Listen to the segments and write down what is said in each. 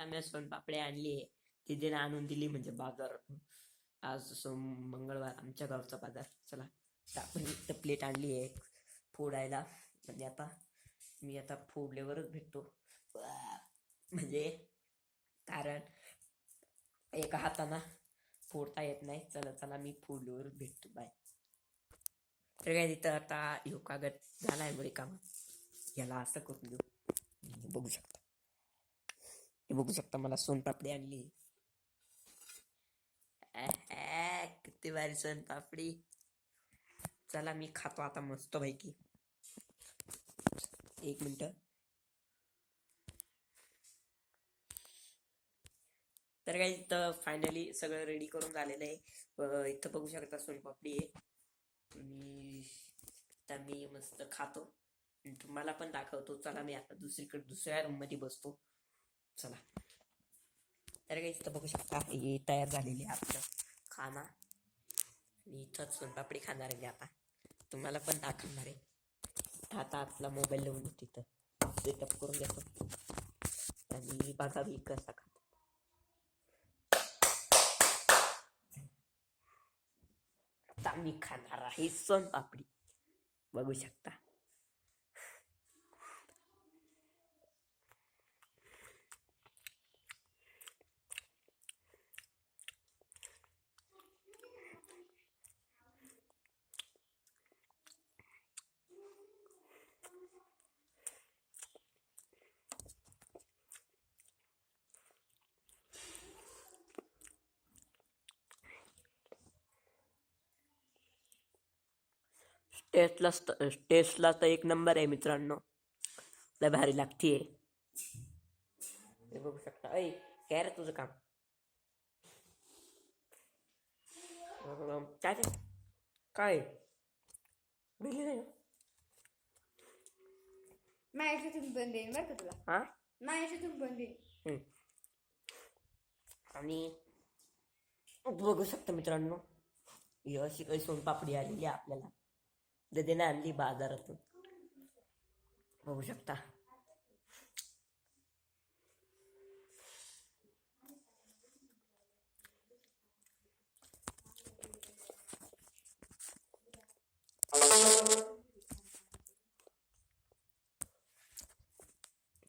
आम्ही सोन सोनपापडी आणली आहे. तिने आणून दिली म्हणजे बाजारातून आज सोम मंगळवार आमच्या गावचा बाजार. चला आपण इथं प्लेट आणली आहे. फोडायला. म्हणजे आता मी आता फोडल्यावरच भेटतो. म्हणजे कारण एका हाताना फोडता येत नाही. चला चला मी फोडल्यावरच भेटतो. बाय तर काय तिथं आता ह्यो कागद झालाय बरे काम याला असं करून देऊ. बघू शकता. हे बघू शकता मला सोनपापडी आणली. किती भारी सोनपापडी. चला मी खातो आता मस्त पैकी एक मिनिट. तर काही इथं फायनली सगळं रेडी करून झालेलं आहे. इथं बघू शकता सोनपापडी आहे. मी आता मी मस्त खातो. तुम्हाला पण दाखवतो. चला मी आता दुसरीकडे दुसऱ्या रूममध्ये बसतो. चला. तर काही इथं बघू शकता हे तयार झालेली आहे आपलं खाना. आणि इथंच सोनपापडी खाणार आहे आता. तुम्हाला पण दाखवणार आहे. आता आपला मोबाईल लावून तिथं सेटअप करून घेतो आणि बघा मी कसा खातो. आता मी खाणार आहे सोनपापडी बघू शकता. टेस्टला टेस्टला तर एक नंबर आहे मित्रांनो. लय भारी लागतीये. हे बघू शकता. ऐ काय रे तुझं काम? काय ते? काय? दिली नाही ना? माझ्यातून पण देईन बरं का तुला? हा? माझ्यातून पण देईन हम्म. आणि बघू शकता मित्रांनो. ही अशी काही सोनपापडी आलेली आहे आपल्याला. ददेने आणली बाजारातून. बघू शकता.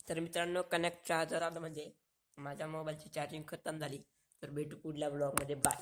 तर मित्रांनो कनेक्ट चार्जर आलं म्हणजे माझ्या मोबाईलची चार्जिंग खतम झाली. तर भेटू पुढल्या ब्लॉगमध्ये बाय